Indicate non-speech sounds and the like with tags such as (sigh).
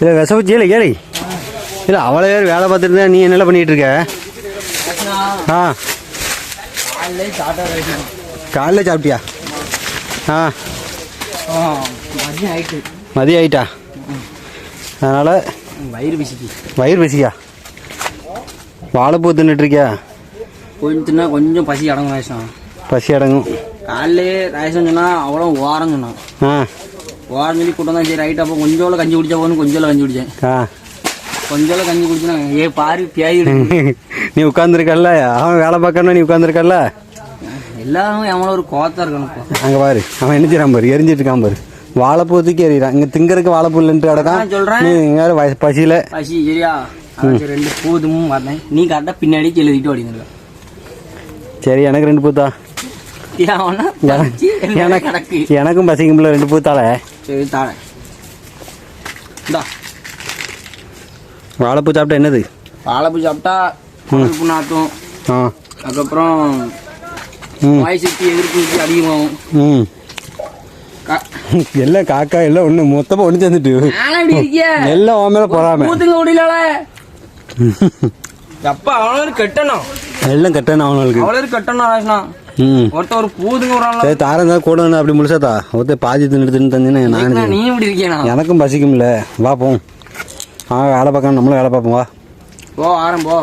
இல்லை விசவச்சி இல்லை கேளு இல்லை அவ்வளோ பேர் வேலை பார்த்துட்டு நீ என்னெல்லாம் பண்ணிகிட்டு இருக்க? ஆ. காலைல சாப்பிட்டியா? ஆ. மதியம் ஆயிட்டு? அதனால் வயிறு பிசிக்கு வயிறு பசியா வாழைப்பூ தின்னுட்டு இருக்கியா? கொஞ்சம் தின்னா கொஞ்சம் பசி அடங்கும் ரேஷன் பசி அடங்கும். காலையிலே ரேஷன் சொன்னா அவ்வளோ ஓரம் சொன்னான். ஆ. ஓரம் சொல்லி கூட்டம் தான் சரி ரைட் அப்போ கொஞ்சோல கஞ்சி குடிச்சா போதும் கொஞ்சோல கஞ்சி குடிச்சேன். கொஞ்சோல கஞ்சி குடிச்சா ஏ பாரு பியாயி (laughs) நீ உட்காந்துருக்கல்ல அவன் வேலை பார்க்கணும் நீ உட்காந்துருக்கல்ல எல்லாரும் எவ்வளோ ஒரு கோத்தா இருக்கணும் அங்கே பாரு அவன் என்ன செய்றான் பாரு எரிஞ்சிட்டு இருக்கான் பாரு. வாழைப்பூ தூக்கி எறிகிறான். இங்கே திங்கறதுக்கு வாழைப்பூ இல்லைன்ட்டு கிடக்கான். இங்கே வய- பசியில. பசி சரியா? ரெண்டு பூதுமும் பார்த்தேன். நீ கரெக்டாக பின்னாடி எழுதிட்டு ஓடிங்க சரி எனக்கு ரெண்டு பூத்தா. எனக்கு எனக்கும் பசிக்கும்ல ரெண்டு பூத்தால. சரி தாழ. வாழைப்பூ சாப்பிட்டா என்னது? வாழைப்பூ சாப்பிட்டா ஆ. அதுக்கப்புறம் வாய் சக்தி எதிர்ப்பு அதிகமாகும். ம். கா- எல்லாம் காக்கா எல்லாம் ஒன்று மொத்தமாக ஒன்று சேர்ந்துட்டு. எல்லாம் உன் மேலே போறாம அப்பா அவ்வளோ கட்டணும்? எல்லாம் கட்டணும் அவனுக்கு அவ்வளோ கட்டணும் ஒரு பூதுங்க சரி தாரம் தான் கூட அப்படி முழுசாத்தா ஒருத்தர் பாதி தின்னு தின்னு தந்தீங்கன்னா நான் நீ இப்படி எனக்கும் பசிக்கும்ல. வா போம் ஆ வேலை பார்க்கணும். நம்மளும் வேலை பார்ப்போம். வா. போ ஆரம்போ